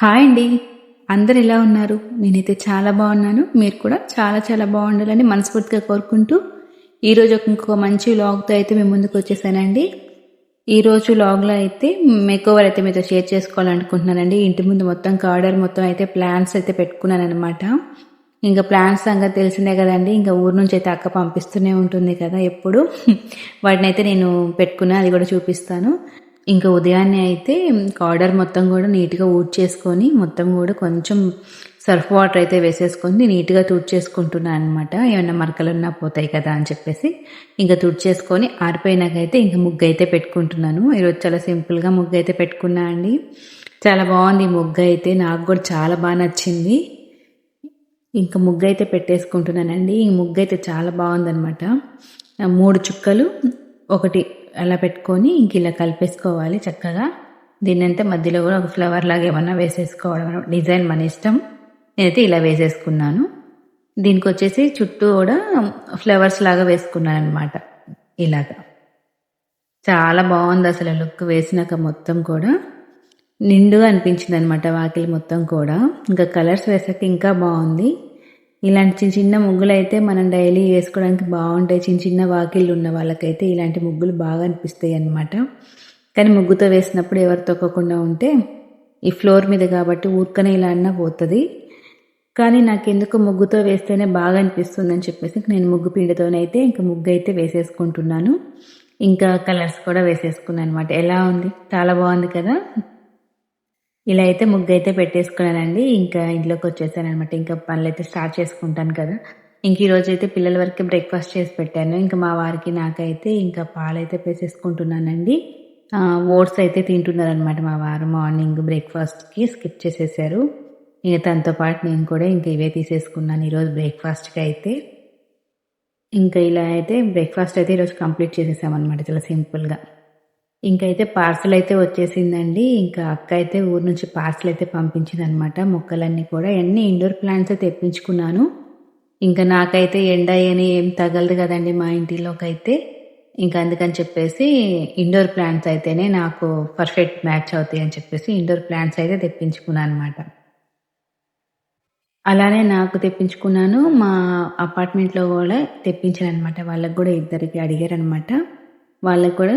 Hi అండి. అందరు ఎలా ఉన్నారు? నేనైతే చాలా బాగున్నాను. మీరు కూడా చాలా చాలా బాగుండాలని మనస్ఫూర్తిగా కోరుకుంటూ ఈరోజు ఒక ఇంకొక మంచి లాగ్తో అయితే మేము ముందుకు వచ్చేసానండి. ఈరోజు లాగ్లో అయితే మేకోవర్ అయితే మీతో షేర్ చేసుకోవాలనుకుంటున్నానండి. ఇంటి ముందు మొత్తం కార్డర్ మొత్తం అయితే ప్లాన్స్ అయితే పెట్టుకున్నాను అనమాట ఇంకా ప్లాన్స్ సంగతి తెలిసిందే కదండి. ఇంకా ఊరు నుంచి అయితే అక్క పంపిస్తూనే ఉంటుంది కదా ఎప్పుడు. వాటిని అయితే నేను పెట్టుకున్నా అది కూడా చూపిస్తాను. ఇంకా ఉదయాన్నే అయితే కార్డర్ మొత్తం కూడా నీట్గా చేసుకొని మొత్తం కూడా కొంచెం సర్ఫ్ వాటర్ అయితే వేసేసుకొని నీట్గా తుడిచేసుకుంటున్నాను అనమాట ఏమైనా మరకలు ఉన్నా పోతాయి కదా అని చెప్పేసి ఇంకా తుడిచేసుకొని ఆరిపోయినాకైతే ఇంకా ముగ్గు అయితే పెట్టుకుంటున్నాను. ఈరోజు చాలా సింపుల్గా ముగ్గు అయితే పెట్టుకున్నా అండి. చాలా బాగుంది ముగ్గు అయితే నాకు కూడా చాలా బాగా నచ్చింది. ఇంకా ముగ్గు అయితే పెట్టేసుకుంటున్నానండి. ఈ ముగ్గు అయితే చాలా బాగుందనమాట మూడు చుక్కలు ఒకటి అలా పెట్టుకొని ఇంక ఇలా కలిపేసుకోవాలి చక్కగా. దీన్నంటే మధ్యలో కూడా ఒక ఫ్లవర్ లాగా ఏమన్నా వేసేసుకోవడం డిజైన్ మన ఇష్టం. నేనైతే ఇలా వేసేసుకున్నాను. దీనికి వచ్చేసి చుట్టూ కూడా ఫ్లవర్స్ లాగా వేసుకున్నాను అనమాట ఇలాగా. చాలా బాగుంది అసలు లుక్ వేసినాక మొత్తం కూడా. నిండుగా అనిపించింది అనమాట వాకిలి మొత్తం కూడా. ఇంకా కలర్స్ వేసాక ఇంకా బాగుంది. ఇలాంటి చిన్న చిన్న ముగ్గులు అయితే మనం డైలీ వేసుకోవడానికి బాగుంటాయి. చిన్న చిన్న వాకిళ్ళు ఉన్న వాళ్ళకైతే ఇలాంటి ముగ్గులు బాగా అనిపిస్తాయి అన్నమాట. కానీ ముగ్గుతో వేసినప్పుడు ఎవరు తొక్కకుండా ఉంటే ఈ ఫ్లోర్ మీద కాబట్టి ఊరికనే ఇలా అన్నా పోతుంది. కానీ నాకు ఎందుకు ముగ్గుతో వేస్తేనే బాగా అనిపిస్తుంది అని చెప్పేసి నేను ముగ్గు పిండితోనైతే ఇంకా ముగ్గు అయితే వేసేసుకుంటున్నాను. ఇంకా కలర్స్ కూడా వేసేసుకున్నాను అనమాట ఎలా ఉంది? చాలా బాగుంది కదా? ఇలా అయితే ముగ్గు అయితే పెట్టేసుకున్నానండి. ఇంకా ఇంట్లోకి వచ్చేసాను అనమాట ఇంకా పనులు అయితే స్టార్ట్ చేసుకుంటాను కదా. ఇంక ఈరోజు అయితే పిల్లల వరకు బ్రేక్ఫాస్ట్ చేసి పెట్టాను. ఇంకా మా వారికి నాకైతే ఇంకా పాలైతే పేసేసుకుంటున్నానండి ఓట్స్ అయితే తింటున్నారనమాట మా వారు. మార్నింగ్ బ్రేక్ఫాస్ట్కి స్కిప్ చేసేసారు. ఇక తనతో పాటు నేను కూడా ఇంకా ఇవే తీసేసుకున్నాను ఈరోజు బ్రేక్ఫాస్ట్కి అయితే. ఇంకా ఇలా అయితే బ్రేక్ఫాస్ట్ అయితే ఈరోజు కంప్లీట్ చేసేసామన్నమాట. చాలా సింపుల్గా. ఇంకైతే పార్సల్ అయితే వచ్చేసిందండి. ఇంకా అక్క అయితే ఊరు నుంచి పార్సల్ అయితే పంపించింది అనమాట మొక్కలన్నీ కూడా అన్ని ఇండోర్ ప్లాంట్స్ అయితే తెప్పించుకున్నాను. ఇంకా నాకైతే ఎండ అని ఏం తగలదు కదండి మా ఇంటిలోకి అయితే ఇంకా అందుకని చెప్పేసి ఇండోర్ ప్లాంట్స్ అయితేనే నాకు పర్ఫెక్ట్ మ్యాచ్ అవుతాయి అని చెప్పేసి ఇండోర్ ప్లాంట్స్ అయితే తెప్పించుకున్నాను అనమాట అలానే నాకు తెప్పించుకున్నాను. మా అపార్ట్మెంట్లో కూడా తెప్పించాను అనమాట వాళ్ళకి కూడా ఇద్దరికి అడిగారు అనమాట వాళ్ళకు కూడా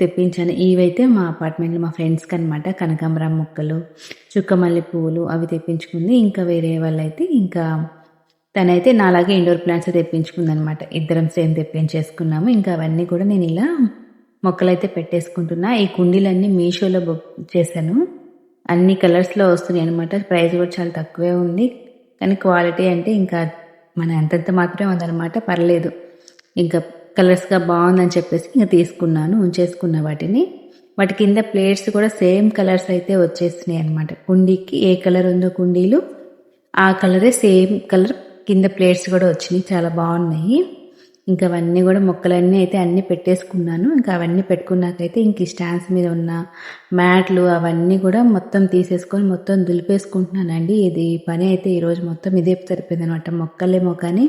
తెప్పించాను. ఇవైతే మా అపార్ట్మెంట్లో మా ఫ్రెండ్స్కి అనమాట కనకాంబరం మొక్కలు చుక్కమల్లి పువ్వులు అవి తెప్పించుకుంది. ఇంకా వేరే వాళ్ళైతే ఇంకా తనైతే నాలాగే ఇండోర్ ప్లాంట్స్ తెప్పించుకుందనమాట ఇద్దరం సేమ్ తెప్పించేసుకున్నాము. ఇంకా అవన్నీ కూడా నేను ఇలా మొక్కలైతే పెట్టేసుకుంటున్నా. ఈ కుండీలన్నీ మీషోలో బుక్ చేశాను. అన్ని కలర్స్లో వస్తున్నాయి అనమాట ప్రైస్ కూడా చాలా తక్కువే ఉంది. కానీ క్వాలిటీ అంటే ఇంకా మన ఎంతంత మాత్రమే ఉందన్నమాట. పర్లేదు. ఇంకా కలర్స్గా బాగుందని చెప్పేసి ఇంకా తీసుకున్నాను ఉంచేసుకున్న వాటిని. వాటి కింద ప్లేట్స్ కూడా సేమ్ కలర్స్ అయితే వచ్చేసినాయి అనమాట కుండీకి ఏ కలర్ ఉందో కుండీలు ఆ కలరే సేమ్ కలర్ కింద ప్లేట్స్ కూడా వచ్చినాయి చాలా బాగున్నాయి. ఇంకా అవన్నీ కూడా మొక్కలన్నీ అయితే అన్నీ పెట్టేసుకున్నాను. ఇంకా అవన్నీ పెట్టుకున్నాకైతే ఇంక స్టాండ్స్ మీద ఉన్న మ్యాట్లు అవన్నీ కూడా మొత్తం తీసేసుకొని మొత్తం దులిపేసుకుంటున్నానండి. ఇది పని అయితే ఈరోజు మొత్తం ఇదే సరిపోయింది అనమాట మొక్కలేమో కానీ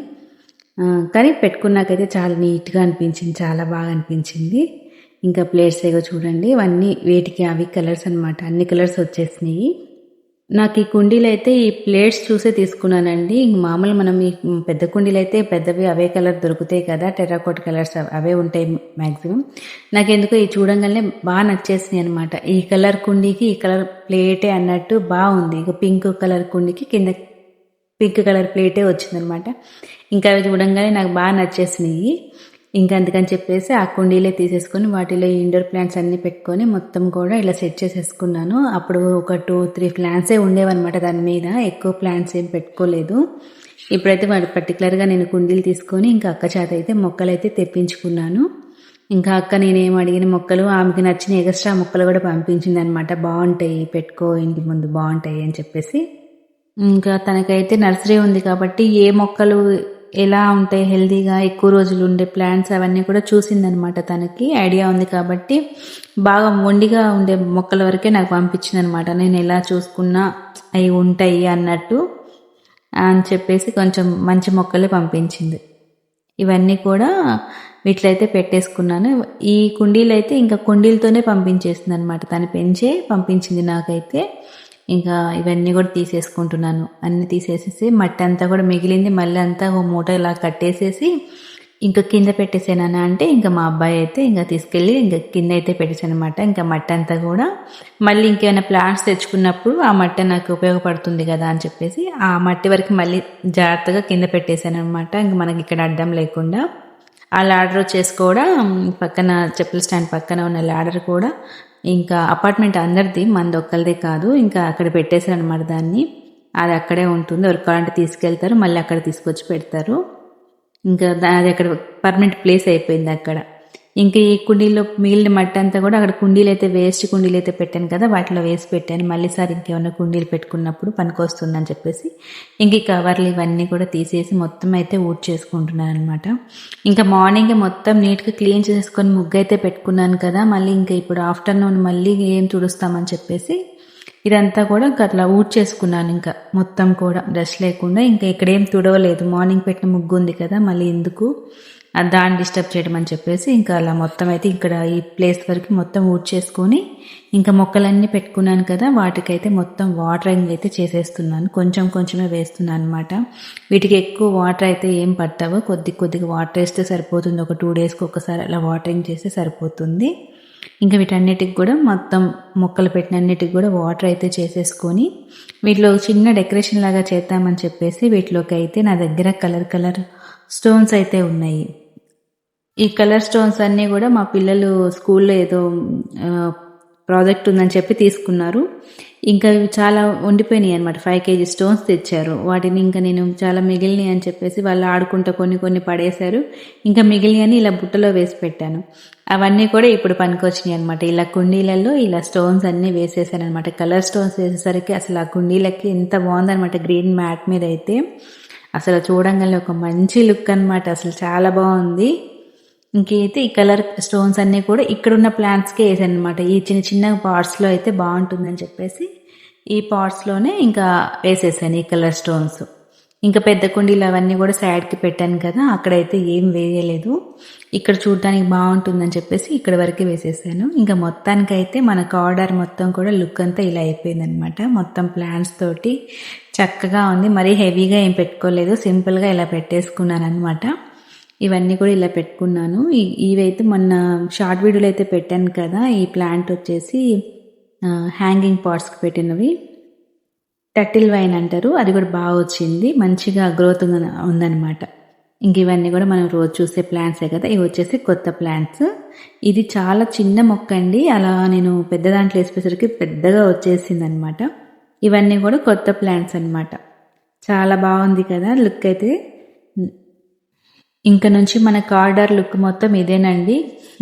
కానీ పెట్టుకున్నాకైతే చాలా నీట్గా అనిపించింది చాలా బాగా అనిపించింది. ఇంకా ప్లేట్స్ ఏగో చూడండి ఇవన్నీ వేటికి అవి కలర్స్ అనమాట అన్ని కలర్స్ వచ్చేసినాయి. నాకు ఈ కుండీలు అయితే ఈ ప్లేట్స్ చూసే తీసుకున్నానండి. ఇంక మామూలు మనం ఈ పెద్ద కుండీలు అయితే పెద్దవి అవే కలర్ దొరుకుతాయి కదా టెరాకోట్ కలర్స్ అవే ఉంటాయి మ్యాక్సిమం నాకు ఎందుకో ఈ చూడంగానే బాగా నచ్చేసినాయి అనమాట ఈ కలర్ కుండీకి ఈ కలర్ ప్లేటే అన్నట్టు బాగుంది. ఇక పింక్ కలర్ కుండీకి కింద పింక్ కలర్ ప్లేటే వచ్చిందనమాట. ఇంకా అవి చూడంగానే నాకు బాగా నచ్చేసినాయి. ఇంకా అందుకని చెప్పేసి ఆ కుండీలే తీసేసుకొని వాటిలో ఇండోర్ ప్లాంట్స్ అన్నీ పెట్టుకొని మొత్తం కూడా ఇలా సెట్ చేసేసుకున్నాను. అప్పుడు ఒక టూ త్రీ ప్లాంట్సే ఉండేవన్నమాట దాని మీద. ఎక్కువ ప్లాంట్స్ ఏం పెట్టుకోలేదు. ఇప్పుడైతే వాటి పర్టికులర్గా నేను కుండీలు తీసుకొని ఇంకా అక్క చేత అయితే మొక్కలు అయితే తెప్పించుకున్నాను. ఇంకా అక్క నేనేం అడిగిన మొక్కలు ఆమెకి నచ్చిన ఎక్స్ట్రా మొక్కలు కూడా పంపించింది అనమాట బాగుంటాయి పెట్టుకో ఇంటి ముందు బాగుంటాయి అని చెప్పేసి. ఇంకా తనకైతే నర్సరీ ఉంది కాబట్టి ఏ మొక్కలు ఎలా ఉంటాయి హెల్తీగా ఎక్కువ రోజులు ఉండే ప్లాంట్స్ అవన్నీ కూడా చూసిందనమాట తనకి. ఐడియా ఉంది కాబట్టి బాగా మొండిగా ఉండే మొక్కల వరకే నాకు పంపించిందనమాట. నేను ఎలా చూసుకున్నా అవి ఉంటాయి అన్నట్టు అని చెప్పేసి కొంచెం మంచి మొక్కలే పంపించింది. ఇవన్నీ కూడా వీటిలైతే పెట్టేసుకున్నాను. ఈ కుండీలు అయితే ఇంకా కుండీలతోనే పంపించేసింది అనమాట తను పెంచే పంపించింది నాకైతే. ఇంకా ఇవన్నీ కూడా తీసేసుకుంటున్నాను. అన్నీ తీసేసేసి మట్టి అంతా కూడా మిగిలింది. మళ్ళీ అంతా ఓ మూట ఇలా కట్టేసేసి ఇంకా కింద పెట్టేసాను అంటే ఇంకా మా అబ్బాయి అయితే ఇంకా తీసుకెళ్ళి ఇంకా కింద అయితే పెట్టేసానమాట అనమాట ఇంకా మట్టి అంతా కూడా మళ్ళీ ఇంకేమైనా ప్లాంట్స్ తెచ్చుకున్నప్పుడు ఆ మట్టి నాకు ఉపయోగపడుతుంది కదా అని చెప్పేసి ఆ మట్టి వరకు మళ్ళీ జాగ్రత్తగా కింద పెట్టేశాను అనమాట ఇంకా మనకి ఇక్కడ అడ్డం లేకుండా ఆ లాడర్ వచ్చేసి కూడా పక్కన చెప్పుల స్టాండ్ పక్కన ఉన్న లాడర్ కూడా ఇంకా అపార్ట్మెంట్ అందరిది మనది ఒక్కరిదే కాదు. ఇంకా అక్కడ పెట్టేశారు అనమాట దాన్ని. అది అక్కడే ఉంటుంది. ఎవరు కావాలంటే తీసుకెళ్తారు. మళ్ళీ అక్కడ తీసుకొచ్చి పెడతారు. ఇంకా అది అక్కడ పర్మనెంట్ ప్లేస్ అయిపోయింది అక్కడ. ఇంకా ఈ కుండీలో మిగిలిన మట్టి అంతా కూడా అక్కడ కుండీలు అయితే వేస్ట్ కుండీలు అయితే పెట్టాను కదా వాటిలో వేసి పెట్టాను. మళ్ళీ సార్ ఇంకేమైనా కుండీలు పెట్టుకున్నప్పుడు పనికొస్తుందని చెప్పేసి ఇంక ఈ కవర్లు ఇవన్నీ కూడా తీసేసి మొత్తం అయితే ఊడ్ చేసుకుంటున్నాను అనమాట ఇంకా మార్నింగ్ మొత్తం నీట్గా క్లీన్ చేసుకొని ముగ్గు అయితే పెట్టుకున్నాను కదా మళ్ళీ ఇంకా ఇప్పుడు ఆఫ్టర్నూన్ మళ్ళీ ఏం తుడుస్తామని చెప్పేసి ఇదంతా కూడా అట్లా ఊడ్ చేసుకున్నాను ఇంకా. మొత్తం కూడా డస్ట్ లేకుండా ఇంకా ఇక్కడేం తుడవలేదు. మార్నింగ్ పెట్టిన ముగ్గు ఉంది కదా మళ్ళీ ఎందుకు? దాన్ని డిస్టర్బ్ చేయడం అని చెప్పేసి ఇంకా అలా మొత్తం అయితే ఇక్కడ ఈ ప్లేస్ వరకు మొత్తం ఊడ్చేసుకొని ఇంకా మొక్కలన్నీ పెట్టుకున్నాను కదా వాటికైతే మొత్తం వాటరింగ్ అయితే చేసేస్తున్నాను. కొంచెం కొంచెమే వేస్తున్నాను అనమాట వీటికి ఎక్కువ వాటర్ అయితే ఏం పట్టవు. కొద్ది కొద్దిగా వాటర్ వేస్తే సరిపోతుంది. ఒక టూ డేస్కి ఒకసారి అలా వాటరింగ్ చేస్తే సరిపోతుంది. ఇంకా వీటన్నిటికి కూడా మొత్తం మొక్కలు పెట్టిన అన్నిటికి కూడా వాటర్ అయితే చేసేసుకొని వీటిలో చిన్న డెకరేషన్ లాగా చేద్దామని చెప్పేసి వీటిలోకి అయితే నా దగ్గర కలర్ కలర్ స్టోన్స్ అయితే ఉన్నాయి. ఈ కలర్ స్టోన్స్ అన్నీ కూడా మా పిల్లలు స్కూల్లో ఏదో ప్రాజెక్ట్ ఉందని చెప్పి తీసుకున్నారు. ఇంకా ఇవి చాలా ఉండిపోయినాయి అనమాట ఫైవ్ కేజీ స్టోన్స్ తెచ్చారు. వాటిని ఇంకా నేను చాలా మిగిలినాయి అని చెప్పేసి వాళ్ళు ఆడుకుంటూ కొన్ని కొన్ని పడేశారు. ఇంకా మిగిలినవి ఇలా బుట్టలో వేసి పెట్టాను. అవన్నీ కూడా ఇప్పుడు పనికొచ్చినాయి అనమాట ఇలా కుండీలలో ఇలా స్టోన్స్ అన్నీ వేసేసాను అనమాట కలర్ స్టోన్స్ వేసేసరికి అసలు ఆ కుండీలకి ఎంత బాగుందనమాట గ్రీన్ మ్యాట్ మీద అయితే. అసలు చూడంగానే ఒక మంచి లుక్ అనమాట అసలు చాలా బాగుంది. ఇంకైతే ఈ కలర్ స్టోన్స్ అన్నీ కూడా ఇక్కడున్న ప్లాంట్స్కే వేసాను అనమాట ఈ చిన్న చిన్న పార్ట్స్లో అయితే బాగుంటుందని చెప్పేసి ఈ పార్ట్స్లోనే ఇంకా వేసేసాను ఈ కలర్ స్టోన్స్. ఇంకా పెద్ద కుండీలు అవన్నీ కూడా సైడ్కి పెట్టాను కదా అక్కడైతే ఏం వేయలేదు. ఇక్కడ చూడటానికి బాగుంటుందని చెప్పేసి ఇక్కడ వరకు వేసేసాను. ఇంకా మొత్తానికైతే మన కార్డర్ మొత్తం కూడా లుక్ అంతా ఇలా అయిపోయిందనమాట మొత్తం ప్లాంట్స్ తోటి చక్కగా ఉంది. మరీ హెవీగా ఏం పెట్టుకోలేదు. సింపుల్గా ఇలా పెట్టేసుకున్నాను అనమాట ఇవన్నీ కూడా ఇలా పెట్టుకున్నాను. ఇవైతే మొన్న షార్ట్ వీడియోలో అయితే పెట్టాను కదా ఈ ప్లాంట్ వచ్చేసి హ్యాంగింగ్ పాట్స్కి పెట్టినవి. టటిల్ వైన్ అంటారు అది కూడా బాగా వచ్చింది మంచిగా గ్రోత్ ఉందన్నమాట. ఇంక ఇవన్నీ కూడా మనం రోజు చూసే ప్లాంట్సే కదా ఇవి వచ్చేసి కొత్త ప్లాంట్స్. ఇది చాలా చిన్న మొక్క అండి అలా నేను పెద్ద దాంట్లో వేసేసరికి పెద్దగా వచ్చేసింది అనమాట ఇవన్నీ కూడా కొత్త ప్లాంట్స్ అనమాట చాలా బాగుంది కదా లుక్ అయితే. ఇంక నుంచి మన కార్డర్ లుక్ మొత్తం ఇదేనండి.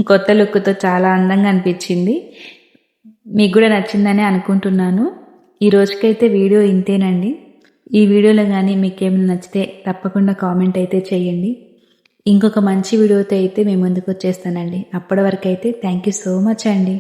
కొత్త లుక్తో చాలా అందంగా అనిపించింది. మీకు కూడా నచ్చిందని అనుకుంటున్నాను. ఈ రోజుకైతే వీడియో ఇంతేనండి. ఈ వీడియోలో కానీ మీకు ఏమైనా నచ్చితే తప్పకుండా కామెంట్ అయితే చేయండి. ఇంకొక మంచి వీడియోతో అయితే మేము ముందుకు వచ్చేస్తానండి. అప్పటి వరకు అయితే థ్యాంక్ యూ సో మచ్ అండి.